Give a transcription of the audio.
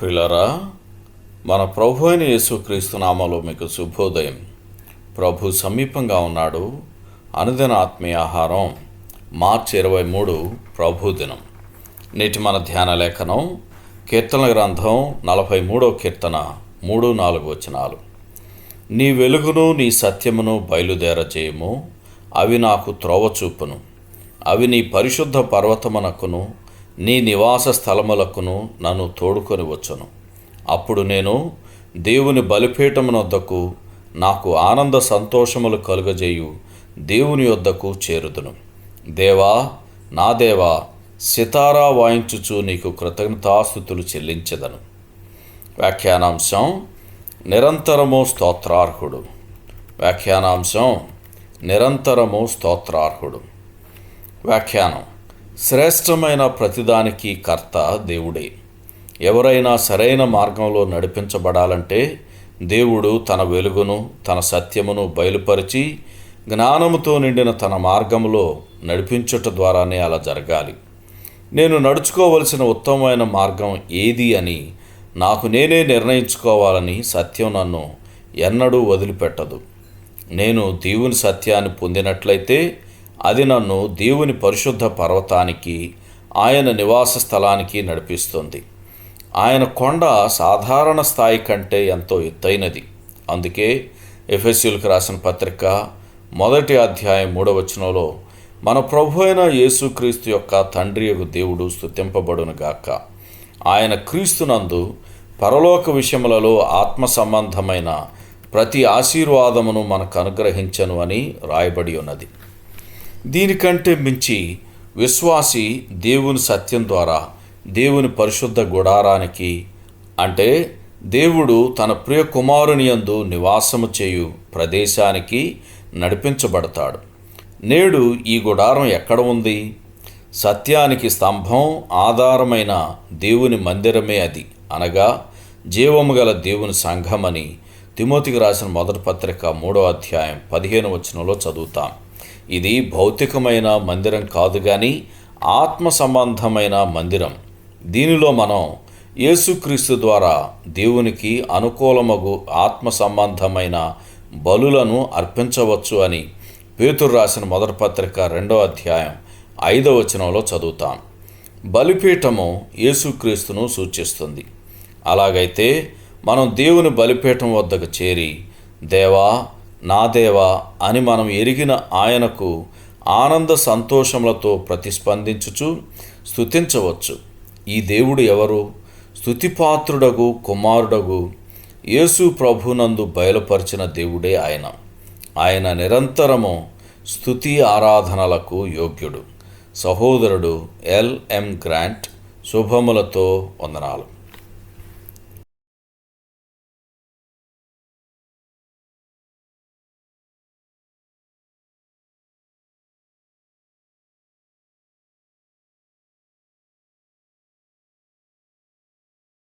ప్రిలరా మన ప్రభు అయిన యేసుక్రీస్తు నామలో మీకు శుభోదయం. ప్రభు సమీపంగా ఉన్నాడు. అనుదిన ఆత్మీయ ఆహారం మార్చి ఇరవై మూడు ప్రభు దినం. నేటి మన ధ్యాన లేఖనం కీర్తన గ్రంథం నలభై మూడో కీర్తన మూడు నాలుగు వచనాలు. నీ వెలుగును నీ సత్యమును బయలుదేర చేయము అవి నాకు త్రోవ చూపును. అవి నీ పరిశుద్ధ పర్వతమునకును నీ నివాస స్థలములకును నన్ను తోడుకొని వచ్చును. అప్పుడు నేను దేవుని బలిపీఠమునొద్దకు నాకు ఆనంద సంతోషములు కలుగజేయు దేవుని యొద్దకు చేరుదును. దేవా నా దేవా సితారా వాయించుచు నీకు కృతజ్ఞతాస్థుతులు చెల్లించదను. వ్యాఖ్యానాంశం నిరంతరము స్తోత్రార్హుడు. వ్యాఖ్యానాంశం నిరంతరము స్తోత్రార్హుడు. వ్యాఖ్యానం శ్రేష్టమైన ప్రతిదానికి కర్త దేవుడే. ఎవరైనా సరైన మార్గంలో నడిపించబడాలంటే దేవుడు తన వెలుగును తన సత్యమును బయలుపరిచి జ్ఞానముతో నిండిన తన మార్గంలో నడిపించుట ద్వారానే అలా జరగాలి. నేను నడుచుకోవలసిన ఉత్తమమైన మార్గం ఏది అని నాకు నేనే నిర్ణయించుకోవాలని సత్యం నన్ను ఎన్నడూ వదిలిపెట్టదు. నేను దేవుని సత్యాన్ని పొందినట్లయితే అది నన్ను దేవుని పరిశుద్ధ పర్వతానికి ఆయన నివాస స్థలానికి నడిపిస్తుంది. ఆయన కొండ సాధారణ స్థాయి కంటే ఎంతో ఎత్తైనది. అందుకే ఎఫ్ఎస్యులకు రాసిన పత్రిక మొదటి అధ్యాయం మూడవచనంలో మన ప్రభు అయిన యేసుక్రీస్తు యొక్క తండ్రి యొక్క దేవుడు స్థుతింపబడునుగాక ఆయన క్రీస్తునందు పరలోక విషయములలో ఆత్మ సంబంధమైన ప్రతి ఆశీర్వాదమును మనకు అనుగ్రహించను అని రాయబడి ఉన్నది. దీనికంటే మించి విశ్వాసి దేవుని సత్యం ద్వారా దేవుని పరిశుద్ధ గుడారానికి అంటే దేవుడు తన ప్రియ కుమారుని యందు నివాసము చేయు ప్రదేశానికి నడిపించబడతాడు. నేడు ఈ గుడారం ఎక్కడ ఉంది? సత్యానికి స్తంభం ఆధారమైన దేవుని మందిరమే అది. అనగా జీవము గల దేవుని సంఘమని తిమోతికి రాసిన మొదటి పత్రిక మూడో అధ్యాయం పదిహేను వచనంలో చదువుతాం. ఇది భౌతికమైన మందిరం కాదు కానీ ఆత్మ సంబంధమైన మందిరం. దీనిలో మనం యేసుక్రీస్తు ద్వారా దేవునికి అనుకూలమగు ఆత్మ సంబంధమైన బలులను అర్పించవచ్చు అని పేతురు రాసిన మొదటి పత్రిక రెండో అధ్యాయం ఐదవ వచనంలో చదువుతాం. బలిపీఠము యేసుక్రీస్తును సూచిస్తుంది. అలాగైతే మనం దేవుని బలిపీఠం వద్దకు చేరి దేవా నా దేవా అని మనం ఎరిగిన ఆయనకు ఆనంద సంతోషములతో ప్రతిస్పందించుచు స్థుతించవచ్చు ఈ దేవుడు ఎవరు? స్తుతిపాత్రుడగు కుమారుడగు యేసు ప్రభునందు బయలుపరిచిన దేవుడే ఆయన. ఆయన నిరంతరము స్తుతి ఆరాధనలకు యోగ్యుడు. సహోదరుడు ఎల్ఎం గ్రాంట్ శుభములతో వందనాలు.